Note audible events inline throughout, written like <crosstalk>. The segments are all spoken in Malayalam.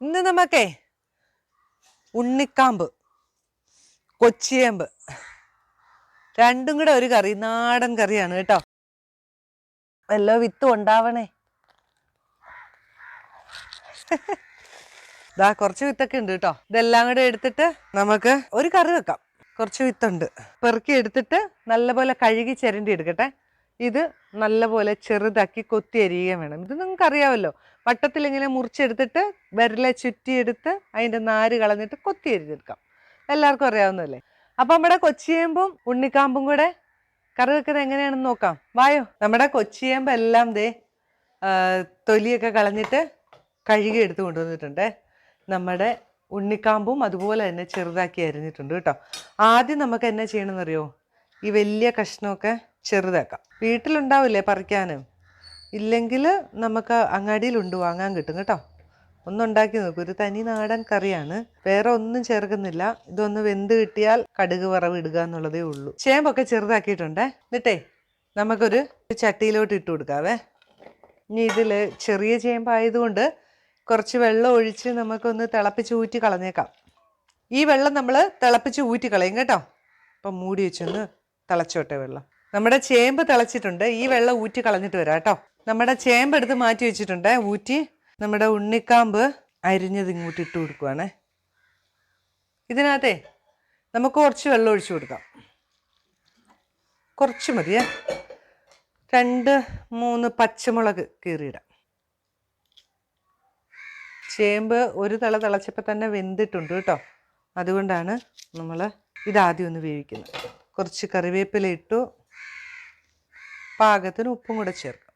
ഇന്ന് നമുക്കേ ഉണ്ണിക്കാമ്പ് കൊച്ചിയേമ്പ്. രണ്ടും കൂടെ ഒരു കറി നാടൻ കറിയാണ് കേട്ടോ. വല്ല വിത്തും ഉണ്ടാവണേ. <laughs> ഇതാ കുറച്ച് വിത്തൊക്കെ ഉണ്ട് കേട്ടോ. ഇതെല്ലാം കൂടെ എടുത്തിട്ട് നമുക്ക് ഒരു കറി വെക്കാം. കുറച്ച് വിത്തുണ്ട്. പെറുക്കി എടുത്തിട്ട് നല്ലപോലെ കഴുകി ചിരണ്ടി എടുക്കട്ടെ. ഇത് നല്ലപോലെ ചെറുതാക്കി കൊത്തി അരിയുകയും വേണം. ഇത് നിങ്ങൾക്ക് അറിയാമല്ലോ വട്ടത്തിൽ ഇങ്ങനെ മുറിച്ചെടുത്തിട്ട് വിരലെ ചുറ്റിയെടുത്ത് അതിന്റെ നാര് കളഞ്ഞിട്ട് കൊത്തി അരിഞ്ഞെടുക്കാം എല്ലാവർക്കും അറിയാവുന്നതല്ലേ? അപ്പം നമ്മുടെ കൊച്ചിയേമ്പും ഉണ്ണിക്കാമ്പും കൂടെ കറി വെക്കുന്നത് എങ്ങനെയാണെന്ന് നോക്കാം. വായോ നമ്മുടെ കൊച്ചിയേമ്പ് എല്ലാം ദേ തൊലിയൊക്കെ കളഞ്ഞിട്ട് കഴുകി എടുത്ത് കൊണ്ടുവന്നിട്ടുണ്ട്. നമ്മുടെ ഉണ്ണിക്കാമ്പും അതുപോലെ തന്നെ ചെറുതാക്കി അരിഞ്ഞിട്ടുണ്ട് കേട്ടോ. ആദ്യം നമുക്ക് എന്നാ ചെയ്യണമെന്നറിയോ? ഈ വലിയ കഷ്ണമൊക്കെ ചെറുതാക്കാം. വീട്ടിലുണ്ടാവില്ലേ പറിക്കാനും? ഇല്ലെങ്കിൽ നമുക്ക് അങ്ങാടിയിലുണ്ട് വാങ്ങാൻ കിട്ടും കേട്ടോ. ഒന്നും ഉണ്ടാക്കി നോക്കൂ. ഒരു തനി നാടൻ കറിയാണ്. വേറെ ഒന്നും ചേർക്കുന്നില്ല. ഇതൊന്ന് വെന്ത് കിട്ടിയാൽ കടുക് വറവ് ഇടുക എന്നുള്ളതേ ഉള്ളൂ. ചേമ്പൊക്കെ ചെറുതാക്കിയിട്ടുണ്ടേ? എന്നിട്ടേ നമുക്കൊരു ചട്ടിയിലോട്ട് ഇട്ട് കൊടുക്കാവേ. ഇനി ഇതിൽ ചെറിയ ചേമ്പായതുകൊണ്ട് കുറച്ച് വെള്ളം ഒഴിച്ച് നമുക്കൊന്ന് തിളപ്പിച്ച് ഊറ്റി കളഞ്ഞേക്കാം. ഈ വെള്ളം നമ്മൾ തിളപ്പിച്ച് ഊറ്റി കളയും കേട്ടോ. അപ്പം മൂടി വെച്ചൊന്ന് തിളച്ചോട്ടെ വെള്ളം. നമ്മുടെ ചേമ്പ് തിളച്ചിട്ടുണ്ട്. ഈ വെള്ളം ഊറ്റി കളഞ്ഞിട്ട് വരാം കേട്ടോ. നമ്മുടെ ചേമ്പ് എടുത്ത് മാറ്റി വെച്ചിട്ടുണ്ട്. ഊറ്റി നമ്മുടെ ഉണ്ണിക്കാമ്പ് അരിഞ്ഞത് ഇങ്ങോട്ട് ഇട്ട് കൊടുക്കുവാണേ. ഇതിനകത്തെ നമുക്ക് കുറച്ച് വെള്ളം ഒഴിച്ചു കൊടുക്കാം. കുറച്ച് മതിയേ രണ്ട് മൂന്ന് പച്ചമുളക് കീറിയിടാം. ചേമ്പ് ഒരു തള തിളച്ചപ്പോൾ തന്നെ വെന്തിട്ടുണ്ട് കേട്ടോ. അതുകൊണ്ടാണ് നമ്മൾ ഇതാദ്യം ഒന്ന് വേവിക്കുന്നത്. കുറച്ച് കറിവേപ്പില ഇട്ടു പാകത്തിന് ഉപ്പും കൂടെ ചേർക്കാം.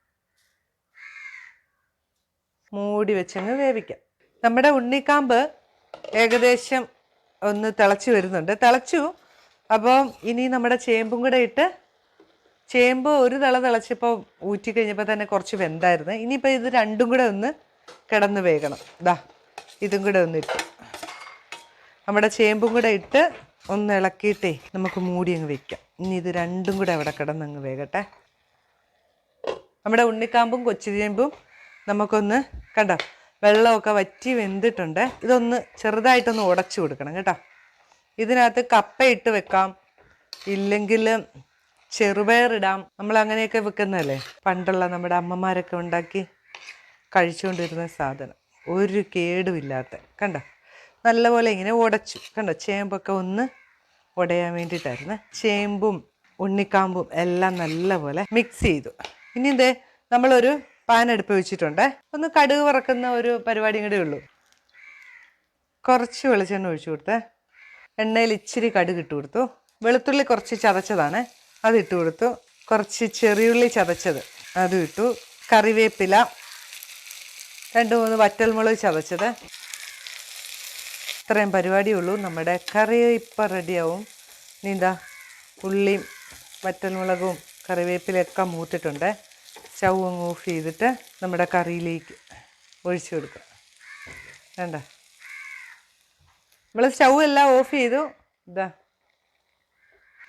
മൂടി വെച്ചങ്ങ് വേവിക്കാം. നമ്മുടെ ഉണ്ണിക്കാമ്പ് ഏകദേശം ഒന്ന് തിളച്ച് വരുന്നുണ്ട്. തിളച്ചു. അപ്പം ഇനി നമ്മുടെ ചേമ്പും കൂടെ ഇട്ട് ചേമ്പ് ഒരു തള തിളച്ചപ്പോൾ ഊറ്റി കഴിഞ്ഞപ്പോൾ തന്നെ കുറച്ച് വെന്തായിരുന്നു. ഇനിയിപ്പോൾ ഇത് രണ്ടും കൂടെ ഒന്ന് കിടന്ന് വേകണം. ദാ ഇതും കൂടെ ഒന്ന് ഇട്ട്. നമ്മുടെ ചേമ്പും കൂടെ ഇട്ട് ഒന്ന് ഇളക്കിയിട്ടേ നമുക്ക് മൂടി അങ്ങ് വെക്കാം. ഇനി ഇത് രണ്ടും കൂടെ അവിടെ കിടന്ന് അങ്ങ് വേകട്ടെ. നമ്മുടെ ഉണ്ണിക്കാമ്പും കൊച്ചിരിയമ്പും നമുക്കൊന്ന് കണ്ടോ വെള്ളമൊക്കെ വറ്റി വെന്തിട്ടുണ്ട്. ഇതൊന്ന് ചെറുതായിട്ടൊന്ന് ഉടച്ചു കൊടുക്കണം കേട്ടോ. ഇതിനകത്ത് കപ്പയിട്ട് വെക്കാം. ഇല്ലെങ്കിൽ ചെറുപയറിടാം. നമ്മൾ അങ്ങനെയൊക്കെ വെക്കുന്നതല്ലേ? പണ്ടുള്ള നമ്മുടെ അമ്മമാരൊക്കെ ഉണ്ടാക്കി കഴിച്ചുകൊണ്ടിരുന്ന സാധനം. ഒരു കേടുമില്ലാത്ത കണ്ടോ? നല്ലപോലെ ഇങ്ങനെ ഉടച്ചു. കണ്ടോ? ചേമ്പൊക്കെ ഒന്ന് ഉടയാൻ വേണ്ടിയിട്ടായിരുന്നു. ചേമ്പും ഉണ്ണിക്കാമ്പും എല്ലാം നല്ലപോലെ മിക്സ് ചെയ്തു. ഇനി എന്തേ നമ്മളൊരു പാൻ അടുപ്പ് വെച്ചിട്ടുണ്ട്. ഒന്ന് കടുക് വറക്കുന്ന ഒരു പരിപാടി കൂടെ ഉള്ളൂ. കുറച്ച് വെളിച്ചെണ്ണ ഒഴിച്ചു കൊടുത്ത്. എണ്ണയിൽ ഇച്ചിരി കടുക് ഇട്ട് കൊടുത്തു. വെളുത്തുള്ളി കുറച്ച് ചതച്ചതാണ്. അത് ഇട്ട് കൊടുത്തു. കുറച്ച് ചെറിയുള്ളി ചതച്ചത്. അതും ഇട്ടു. കറിവേപ്പില. രണ്ട് മൂന്ന് വറ്റൽമുളക് ചതച്ചത്. ഇത്രയും പരിപാടിയുള്ളൂ നമ്മുടെ കറി ഇപ്പം റെഡിയാവും നീന്താ ഉള്ളിയും വറ്റൽമുളകും കറിവേപ്പിലയൊക്കെ മൂത്തിട്ടുണ്ട്. അങ്ങ് ഓഫ് ചെയ്തിട്ട് നമ്മുടെ കറിയിലേക്ക് ഒഴിച്ചു കൊടുക്കുക. വേണ്ട. നമ്മൾ സ്റ്റൗ എല്ലാം ഓഫ് ചെയ്തു. ഇതാ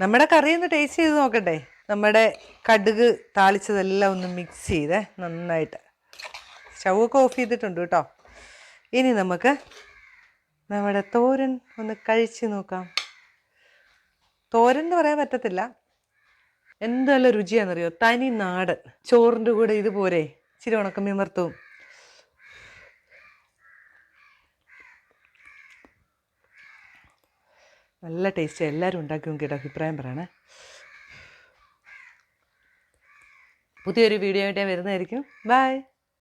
നമ്മുടെ കറി ഒന്ന് ടേസ്റ്റ് ചെയ്ത് നോക്കട്ടെ. നമ്മുടെ കടുക് താളിച്ചതെല്ലാം ഒന്ന് മിക്സ് ചെയ്തേ നന്നായിട്ട്. സ്റ്റൗ ഒക്കെ ഓഫ് ചെയ്തിട്ടുണ്ട് കേട്ടോ. ഇനി നമുക്ക് നമ്മുടെ തോരൻ ഒന്ന് കഴിച്ച് നോക്കാം. തോരൻ എന്ന് പറയാൻ പറ്റത്തില്ല. എന്ത് നല്ല രുചിയാണെന്നറിയോ? തനി നാടൻ. ചോറിന്റെ കൂടെ ഇതുപോലെ ഇച്ചിരി ഉണക്കമീൻ വറുത്തവും നല്ല ടേസ്റ്റ്. എല്ലാവരും ഉണ്ടാക്കി നോക്കിയിട്ട് അഭിപ്രായം പറയണേ. പുതിയൊരു വീഡിയോ ആയിട്ട് വരുന്നതായിരിക്കും. ബൈ.